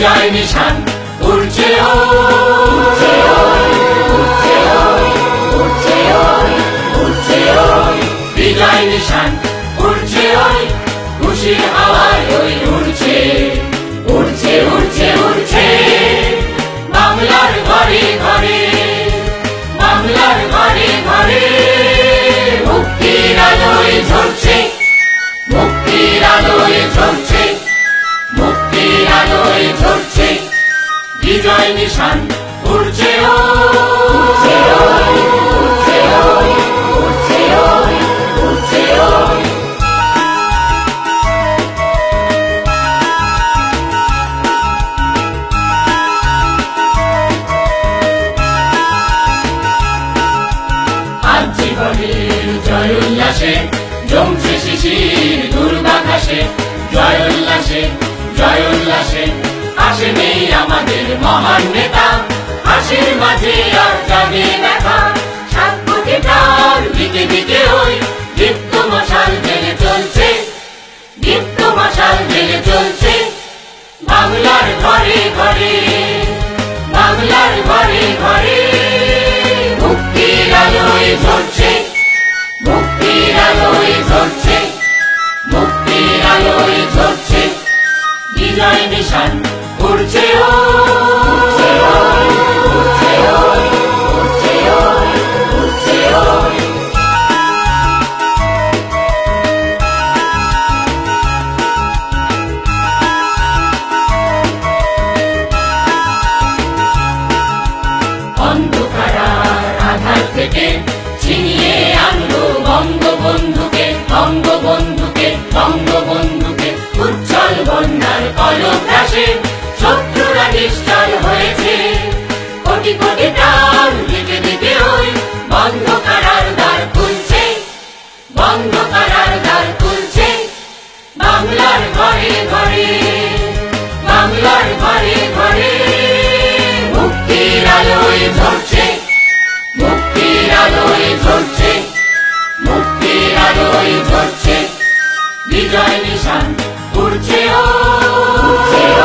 নিশান উড়ছে উড়ছে উড়ছে উড়ছে উড়ছে বিজয় নিশান উড়ছে ওই খুশির হাওয়ায় ওই উড়ছে উড়ছে উড়ছে উড়ছে বাংলার ঘরে ঘরে বাংলার ঘরে ঘরে মুক্তির আলোয় ঝরছে আলোয় ঝরছে বিজয় নিশান উড়ছে ও। জয় উল্লাসে জয় উল্লাসে জয় উল্লাসে আসে আমাদের মহান নেতা। হাসির মাঝে আর জাগে দেখা সাত কোটি দিকে দিকে ওই দীপ্ত মশাল জেলে চলছে। দীপ্ত মশাল জেলে চলছে বাংলার ঘরে ঘরে। বাংলার ঘরে ঘরে মুক্তির আলোয় ঝরছে। মুক্তির আলোয় ঝরছে। মুক্তির আলোয় ঝরছে। বিজয় নিশান। উড়ছে কোটি বন্ধ করার দ্বার বন্ধ করার দ্বার খুলছে, বাংলার ঘরে ঘরে, বাংলার ঘরে ঘরে। মুক্তির আলোয় ঝরছে, মুক্তির আলোয় ঝরছে, মুক্তির আলোয় ঝরছে, বিজয় নিশান উড়ছে ও।